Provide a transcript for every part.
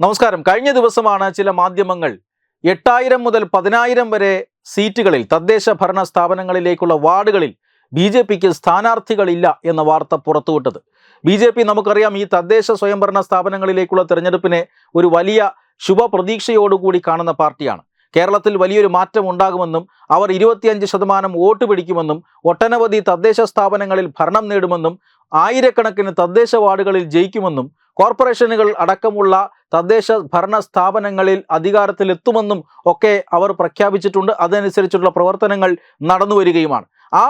നമസ്കാരം. കഴിഞ്ഞ ദിവസമാണ് ചില മാധ്യമങ്ങൾ എട്ടായിരം മുതൽ പതിനായിരം വരെ സീറ്റുകളിൽ തദ്ദേശ ഭരണ സ്ഥാപനങ്ങളിലേക്കുള്ള വാർഡുകളിൽ ബി ജെ പിക്ക് സ്ഥാനാർത്ഥികളില്ല എന്ന വാർത്ത പുറത്തുവിട്ടത്. ബി ജെ പി നമുക്കറിയാം ഈ തദ്ദേശ സ്വയംഭരണ സ്ഥാപനങ്ങളിലേക്കുള്ള തെരഞ്ഞെടുപ്പിനെ ഒരു വലിയ ശുഭപ്രതീക്ഷയോടുകൂടി കാണുന്ന പാർട്ടിയാണ്. കേരളത്തിൽ വലിയൊരു മാറ്റം ഉണ്ടാകുമെന്നും അവർ ഇരുപത്തിയഞ്ച് ശതമാനം വോട്ട് പിടിക്കുമെന്നും ഒട്ടനവധി തദ്ദേശ സ്ഥാപനങ്ങളിൽ ഭരണം നേടുമെന്നും ആയിരക്കണക്കിന് തദ്ദേശ വാർഡുകളിൽ ജയിക്കുമെന്നും കോർപ്പറേഷനുകൾ അടക്കമുള്ള തദ്ദേശ ഭരണ സ്ഥാപനങ്ങളിൽ അധികാരത്തിലെത്തുമെന്നും ഒക്കെ അവർ പ്രഖ്യാപിച്ചിട്ടുണ്ട്. അതനുസരിച്ചുള്ള പ്രവർത്തനങ്ങൾ നടന്നു വരികയുമാണ് ആ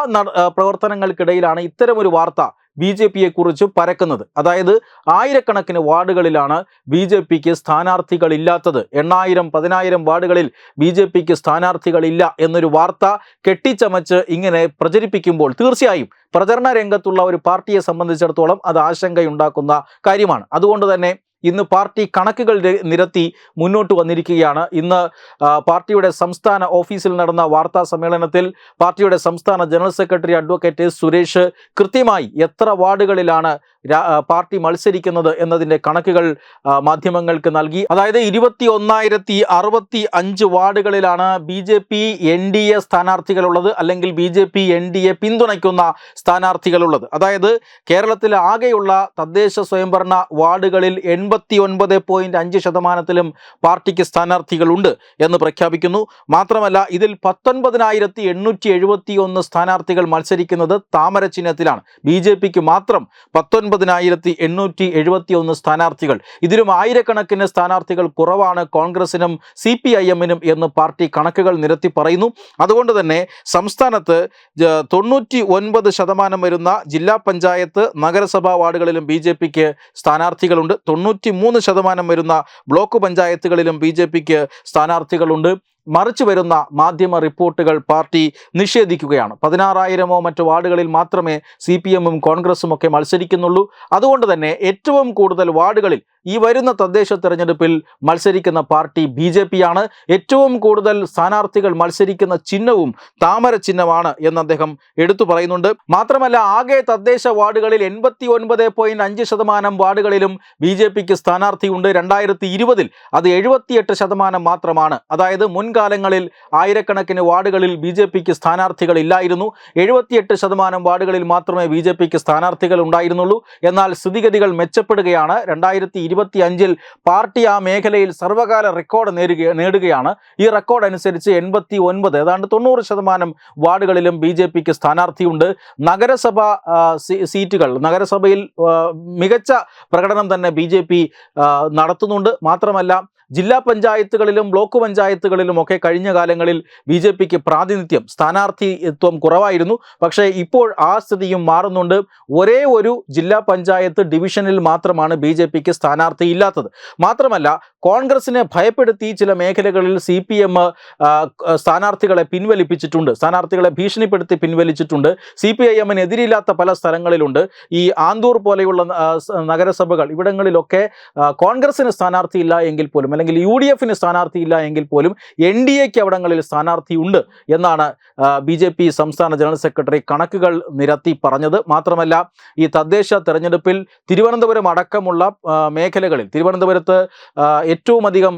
പ്രവർത്തനങ്ങൾക്കിടയിലാണ് ഇത്തരമൊരു വാർത്ത ബി ജെ പിയെ കുറിച്ച് പരക്കുന്നത്. അതായത് ആയിരക്കണക്കിന് വാർഡുകളിലാണ് ബി ജെ പിക്ക് സ്ഥാനാർത്ഥികളില്ലാത്തത്. എണ്ണായിരം പതിനായിരം വാർഡുകളിൽ ബി ജെ പിക്ക് സ്ഥാനാർത്ഥികളില്ല എന്നൊരു വാർത്ത കെട്ടിച്ചമച്ച് ഇങ്ങനെ പ്രചരിപ്പിക്കുമ്പോൾ തീർച്ചയായും പ്രചരണ രംഗത്തുള്ള ഒരു പാർട്ടിയെ സംബന്ധിച്ചിടത്തോളം അത് ആശങ്കയുണ്ടാക്കുന്ന കാര്യമാണ്. അതുകൊണ്ട് തന്നെ ഇന്ന് പാർട്ടി കണക്കുകൾ നിരത്തി മുന്നോട്ട് വന്നിരിക്കുകയാണ്. ഇന്ന് പാർട്ടിയുടെ സംസ്ഥാന ഓഫീസിൽ നടന്ന വാർത്താ സമ്മേളനത്തിൽ പാർട്ടിയുടെ സംസ്ഥാന ജനറൽ സെക്രട്ടറി അഡ്വക്കേറ്റ് സുരേഷ് കൃത്യമായി എത്ര വാർഡുകളിലാണ് പാർട്ടി മത്സരിക്കുന്നത് എന്നതിന്റെ കണക്കുകൾ മാധ്യമങ്ങൾക്ക് നൽകി. അതായത് ഇരുപത്തി ഒന്നായിരത്തി അറുപത്തി അഞ്ച് വാർഡുകളിലാണ് B J P N D A സ്ഥാനാർത്ഥികളുള്ളത് അല്ലെങ്കിൽ B J P N D A പിന്തുണയ്ക്കുന്ന സ്ഥാനാർത്ഥികളുള്ളത്. അതായത് കേരളത്തിൽ ആകെയുള്ള തദ്ദേശ സ്വയംഭരണ വാർഡുകളിൽ എൺപത്തി ഒൻപത് പോയിന്റ് അഞ്ച് ശതമാനത്തിലും പാർട്ടിക്ക് സ്ഥാനാർത്ഥികളുണ്ട് എന്ന് പ്രഖ്യാപിക്കുന്നു. മാത്രമല്ല ഇതിൽ പത്തൊൻപതിനായിരത്തി എണ്ണൂറ്റി എഴുപത്തി ഒന്ന് സ്ഥാനാർത്ഥികൾ മത്സരിക്കുന്നത് താമര ചിഹ്നത്തിലാണ് ബി ജെ പിക്ക് മാത്രം പത്തൊൻപതിനായിരത്തി എണ്ണൂറ്റി എഴുപത്തി ഒന്ന് സ്ഥാനാർത്ഥികൾ. ഇതിലും ആയിരക്കണക്കിന് സ്ഥാനാർത്ഥികൾ കുറവാണ് കോൺഗ്രസിനും സി പി ഐ എമ്മിനും എന്ന് പാർട്ടി കണക്കുകൾ നിരത്തി പറയുന്നു. അതുകൊണ്ട് തന്നെ സംസ്ഥാനത്ത് തൊണ്ണൂറ്റി ഒൻപത് ശതമാനം വരുന്ന ജില്ലാ പഞ്ചായത്ത് നഗരസഭാ വാർഡുകളിലും ബി ജെ പിക്ക് സ്ഥാനാർത്ഥികളുണ്ട്. തൊണ്ണൂറ്റി മൂന്ന് ശതമാനം വരുന്ന ബ്ലോക്ക് പഞ്ചായത്തുകളിലും ബി ജെ പിക്ക് സ്ഥാനാർത്ഥികളുണ്ട്. മറിച്ച് വരുന്ന മാധ്യമ റിപ്പോർട്ടുകൾ പാർട്ടി നിഷേധിക്കുകയാണ്. പതിനാറായിരമോ മറ്റു വാർഡുകളിൽ മാത്രമേ സി പി എമ്മും കോൺഗ്രസും ഒക്കെ മത്സരിക്കുന്നുള്ളൂ. അതുകൊണ്ട് തന്നെ ഏറ്റവും കൂടുതൽ വാർഡുകളിൽ ഈ വരുന്ന തദ്ദേശ തെരഞ്ഞെടുപ്പിൽ മത്സരിക്കുന്ന പാർട്ടി ബി ജെ ഏറ്റവും കൂടുതൽ സ്ഥാനാർത്ഥികൾ മത്സരിക്കുന്ന ചിഹ്നവും താമര ചിഹ്നമാണ് എന്ന് അദ്ദേഹം എടുത്തു പറയുന്നുണ്ട്. മാത്രമല്ല ആകെ തദ്ദേശ വാർഡുകളിൽ എൺപത്തി ഒൻപത് പോയിന്റ് അഞ്ച് ശതമാനം വാർഡുകളിലും ബി ജെ പിക്ക് സ്ഥാനാർത്ഥിയുണ്ട്. രണ്ടായിരത്തി ഇരുപതിൽ അത് എഴുപത്തിയെട്ട് ശതമാനം മാത്രമാണ്. അതായത് മുൻകാലങ്ങളിൽ ആയിരക്കണക്കിന് വാർഡുകളിൽ ബി ജെ പിക്ക് സ്ഥാനാർത്ഥികൾ ഇല്ലായിരുന്നു. എഴുപത്തിയെട്ട് ശതമാനം വാർഡുകളിൽ മാത്രമേ ബി ജെ പിക്ക് സ്ഥാനാർത്ഥികൾ ഉണ്ടായിരുന്നുള്ളൂ. എന്നാൽ സ്ഥിതിഗതികൾ മെച്ചപ്പെടുകയാണ്. രണ്ടായിരത്തി ഇരുപത്തി അഞ്ചിൽ പാർട്ടി ആ മേഖലയിൽ സർവകാല റെക്കോർഡ് നേടുക നേടുകയാണ്. ഈ റെക്കോർഡ് അനുസരിച്ച് എൺപത്തി ഒൻപത് ഏതാണ്ട് തൊണ്ണൂറ് ശതമാനം വാർഡുകളിലും ബി ജെ പിക്ക് സ്ഥാനാർത്ഥിയുണ്ട്. നഗരസഭ സീറ്റുകൾ നഗരസഭയിൽ മികച്ച പ്രകടനം തന്നെ ബി നടത്തുന്നുണ്ട്. മാത്രമല്ല ജില്ലാ പഞ്ചായത്തുകളിലും ബ്ലോക്ക് പഞ്ചായത്തുകളിലും ഒക്കെ കഴിഞ്ഞ കാലങ്ങളിൽ ബി ജെ പിക്ക് പ്രാതിനിധ്യം സ്ഥാനാർത്ഥിത്വം കുറവായിരുന്നു. പക്ഷേ ഇപ്പോൾ ആ സ്ഥിതിയും മാറുന്നുണ്ട്. ഒരേ ഒരു ജില്ലാ പഞ്ചായത്ത് ഡിവിഷനിൽ മാത്രമാണ് ബി ജെ പിക്ക് സ്ഥാനാർത്ഥി ഇല്ലാത്തത്. മാത്രമല്ല കോൺഗ്രസിനെ ഭയപ്പെടുത്തി ചില മേഖലകളിൽ സി പി എം സ്ഥാനാർത്ഥികളെ പിൻവലിപ്പിച്ചിട്ടുണ്ട് സ്ഥാനാർത്ഥികളെ ഭീഷണിപ്പെടുത്തി പിൻവലിച്ചിട്ടുണ്ട്. സി പി ഐ എമ്മിന് എതിരില്ലാത്ത പല സ്ഥലങ്ങളിലുണ്ട്. ഈ ആന്തൂർ പോലെയുള്ള നഗരസഭകൾ ഇവിടങ്ങളിലൊക്കെ കോൺഗ്രസിന് സ്ഥാനാർത്ഥിയില്ല എങ്കിൽ പോലും അല്ലെങ്കിൽ യു ഡി എഫിന് സ്ഥാനാർത്ഥിയില്ല എങ്കിൽ പോലും എൻ ഡി എക്ക് അവിടങ്ങളിൽ സ്ഥാനാർത്ഥിയുണ്ട് എന്നാണ് ബി ജെ പി സംസ്ഥാന ജനറൽ സെക്രട്ടറി കണക്കുകൾ നിരത്തി പറഞ്ഞത്. മാത്രമല്ല ഈ തദ്ദേശ തെരഞ്ഞെടുപ്പിൽ തിരുവനന്തപുരം അടക്കമുള്ള മേഖലകളിൽ തിരുവനന്തപുരത്ത് ഏറ്റവും അധികം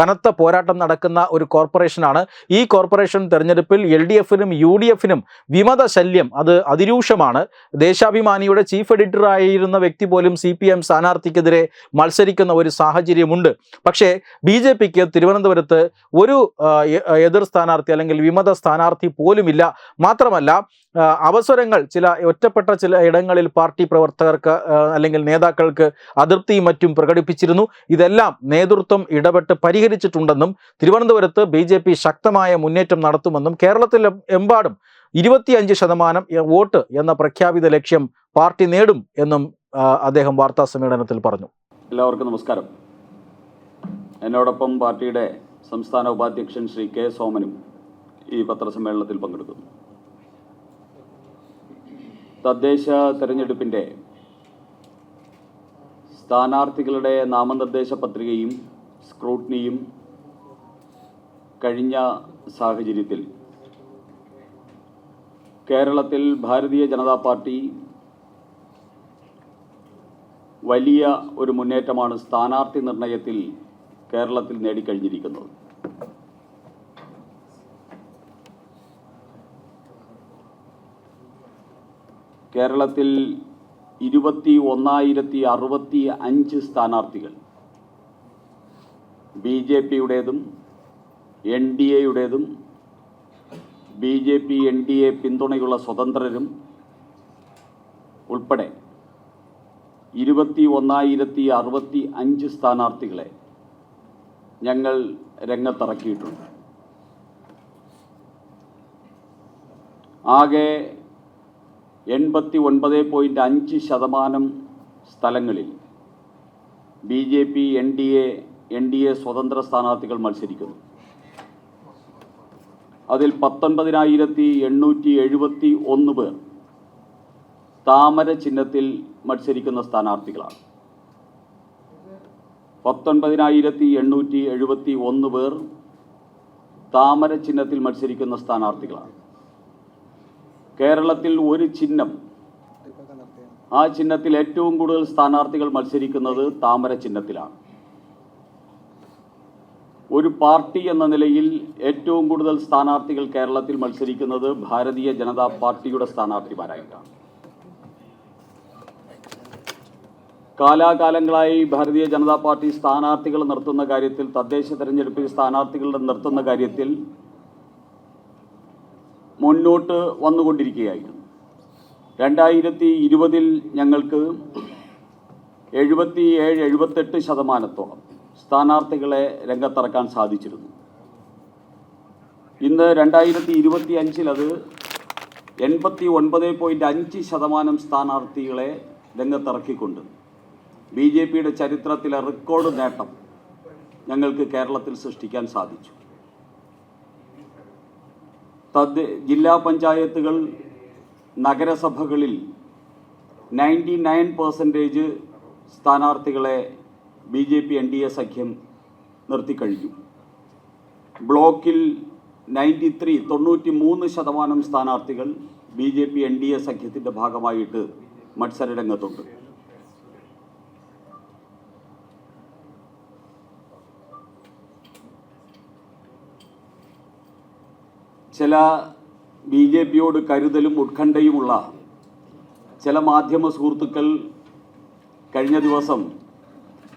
കനത്ത പോരാട്ടം നടക്കുന്ന ഒരു കോർപ്പറേഷനാണ്. ഈ കോർപ്പറേഷൻ തെരഞ്ഞെടുപ്പിൽ എൽ ഡി എഫിനും യു ഡി എഫിനും വിമത ശല്യം അത് അതിരൂക്ഷമാണ്. ദേശാഭിമാനിയുടെ ചീഫ് എഡിറ്റർ ആയിരുന്ന വ്യക്തി പോലും സി പി എം സ്ഥാനാർത്ഥിക്കെതിരെ മത്സരിക്കുന്ന ഒരു സാഹചര്യമുണ്ട്. പക്ഷേ ബി ജെ പിക്ക് തിരുവനന്തപുരത്ത് ഒരു എതിർ സ്ഥാനാർത്ഥി അല്ലെങ്കിൽ വിമത സ്ഥാനാർത്ഥി പോലുമില്ല. മാത്രമല്ല അവസരങ്ങൾ ചില ഒറ്റപ്പെട്ട ചില ഇടങ്ങളിൽ പാർട്ടി പ്രവർത്തകർക്ക് അല്ലെങ്കിൽ നേതാക്കൾക്ക് അതൃപ്തിയും മറ്റും പ്രകടിപ്പിച്ചിരുന്നു. ഇതെല്ലാം നേതൃത്വം ഇടപെട്ട് പരിഹരിച്ചിട്ടുണ്ടെന്നും തിരുവനന്തപുരത്ത് ബി ശക്തമായ മുന്നേറ്റം നടത്തുമെന്നും കേരളത്തിൽ എമ്പാടും ഇരുപത്തിയഞ്ച് ശതമാനം വോട്ട് എന്ന പ്രഖ്യാപിത ലക്ഷ്യം പാർട്ടി നേടും എന്നും അദ്ദേഹം വാർത്താ സമ്മേളനത്തിൽ പറഞ്ഞു. എല്ലാവർക്കും നമസ്കാരം. എന്നോടൊപ്പം പാർട്ടിയുടെ സംസ്ഥാന ഉപാധ്യക്ഷൻ ശ്രീ കെ സോമനും ഈ പത്രസമ്മേളനത്തിൽ പങ്കെടുക്കുന്നു. തദ്ദേശ തെരഞ്ഞെടുപ്പിന്റെ സ്ഥാനാർത്ഥികളുടെ നാമനിർദ്ദേശ പത്രികയും സ്ക്രൂട്ട്നിയും കഴിഞ്ഞ സാഹചര്യത്തിൽ കേരളത്തിൽ ഭാരതീയ ജനതാ പാർട്ടി വലിയ ഒരു മുന്നേറ്റമാണ് സ്ഥാനാർത്ഥി നിർണയത്തിൽ കേരളത്തിൽ നേടിക്കഴിഞ്ഞിരിക്കുന്നത്. കേരളത്തിൽ ഇരുപത്തി ഒന്നായിരത്തി അറുപത്തി അഞ്ച് സ്ഥാനാർത്ഥികൾ. ബി ജെ പിയുടേതും N D എയുടേതും B J P N D A പിന്തുണയുള്ള സ്വതന്ത്രരും ഉൾപ്പെടെ ഇരുപത്തി ഒന്നായിരത്തി അറുപത്തി അഞ്ച് സ്ഥാനാർത്ഥികളെ ഞങ്ങൾ രംഗത്തിറക്കിയിട്ടുണ്ട്. ആകെ എൺപത്തി ഒൻപത് പോയിന്റ് അഞ്ച് ശതമാനം സ്ഥലങ്ങളിൽ B J P N D A N D A സ്വതന്ത്ര സ്ഥാനാർത്ഥികൾ മത്സരിക്കുന്നു. അതിൽ പത്തൊൻപതിനായിരത്തി എണ്ണൂറ്റി എഴുപത്തി ഒന്ന് പേർ താമര ചിഹ്നത്തിൽ മത്സരിക്കുന്ന സ്ഥാനാർത്ഥികളാണ്. പത്തൊൻപതിനായിരത്തി എണ്ണൂറ്റി എഴുപത്തി ഒന്ന് പേർ താമര ചിഹ്നത്തിൽ മത്സരിക്കുന്ന സ്ഥാനാർത്ഥികളാണ്. കേരളത്തിൽ ഒരു ചിഹ്നം ആ ചിഹ്നത്തിൽ ഏറ്റവും കൂടുതൽ സ്ഥാനാർത്ഥികൾ മത്സരിക്കുന്നത് താമര ചിഹ്നത്തിലാണ്. ഒരു പാർട്ടി എന്ന നിലയിൽ ഏറ്റവും കൂടുതൽ സ്ഥാനാർത്ഥികൾ കേരളത്തിൽ മത്സരിക്കുന്നത് ഭാരതീയ ജനതാ പാർട്ടിയുടെ സ്ഥാനാർത്ഥിമാരായിട്ടാണ്. കാലാകാലങ്ങളായി ഭാരതീയ ജനതാ പാർട്ടി സ്ഥാനാർത്ഥികൾ നിർത്തുന്ന കാര്യത്തിൽ തദ്ദേശ തെരഞ്ഞെടുപ്പിൽ സ്ഥാനാർത്ഥികളുടെ നിർത്തുന്ന കാര്യത്തിൽ മുന്നോട്ട് വന്നുകൊണ്ടിരിക്കുകയായിരുന്നു. രണ്ടായിരത്തി ഇരുപതിൽ ഞങ്ങൾക്ക് എഴുപത്തി ഏഴ് എഴുപത്തെട്ട് ശതമാനത്തോളം സ്ഥാനാർത്ഥികളെ രംഗത്തിറക്കാൻ സാധിച്ചിരുന്നു. ഇന്ന് രണ്ടായിരത്തി ഇരുപത്തി അത് എൺപത്തി ഒൻപത് പോയിന്റ് അഞ്ച് ശതമാനം സ്ഥാനാർത്ഥികളെ രംഗത്തിറക്കിക്കൊണ്ട് ബി ജെ പിയുടെ ചരിത്രത്തിലെ റെക്കോർഡ് നേട്ടം ഞങ്ങൾക്ക് കേരളത്തിൽ സൃഷ്ടിക്കാൻ സാധിച്ചു. തദ് ജില്ലാ പഞ്ചായത്തുകൾ നഗരസഭകളിൽ നയന്റി നയൻ പെർസെന്റേജ് സ്ഥാനാർത്ഥികളെ B J P N D A സഖ്യം നിർത്തിക്കഴിഞ്ഞു ബ്ലോക്കിൽ നയന്റി ത്രീ തൊണ്ണൂറ്റി മൂന്ന് ശതമാനം സ്ഥാനാർത്ഥികൾ B J P N D A സഖ്യത്തിന്റെ ഭാഗമായിട്ട് മത്സരരംഗത്തുണ്ട്. ചില ബി ജെ പിയോട് കരുതലും ഉത്കണ്ഠയുമുള്ള ചില മാധ്യമ സുഹൃത്തുക്കൾ കഴിഞ്ഞ ദിവസം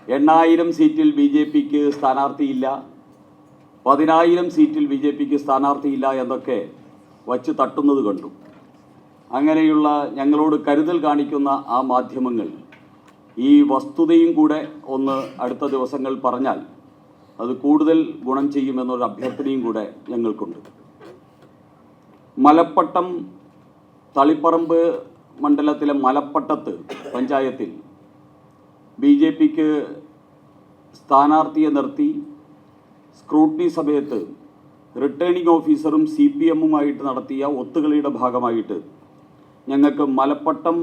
എണ്ണായിരം സീറ്റിൽ ബി ജെ പിക്ക് സ്ഥാനാർത്ഥിയില്ല പതിനായിരം സീറ്റിൽ ബി ജെ പിക്ക് സ്ഥാനാർത്ഥിയില്ല എന്നൊക്കെ വച്ച് തട്ടുന്നത് കണ്ടു. അങ്ങനെയുള്ള ഞങ്ങളോട് കരുതൽ കാണിക്കുന്ന ആ മാധ്യമങ്ങൾ ഈ വസ്തുതയും കൂടെ ഒന്ന് അടുത്ത ദിവസങ്ങൾ പറഞ്ഞാൽ അത് കൂടുതൽ ഗുണം ചെയ്യുമെന്നൊരു അഭ്യർത്ഥനയും കൂടെ ഞങ്ങൾക്കുണ്ട്. മലപ്പട്ടം തളിപ്പറമ്പ് മണ്ഡലത്തിലെ മലപ്പട്ടത്ത് പഞ്ചായത്തിൽ ബി ജെ പിക്ക് സ്ഥാനാർത്ഥിയെ നിർത്തി സ്ക്രൂട്ടിനി സമയത്ത് റിട്ടേണിംഗ് ഓഫീസറും സി പി എമ്മുമായിട്ട് നടത്തിയ ഒത്തുകളിയുടെ ഭാഗമായിട്ട് ഞങ്ങൾക്ക് മലപ്പട്ടം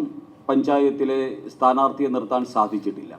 പഞ്ചായത്തിലെ സ്ഥാനാർത്ഥിയെ നിർത്താൻ സാധിച്ചിട്ടില്ല.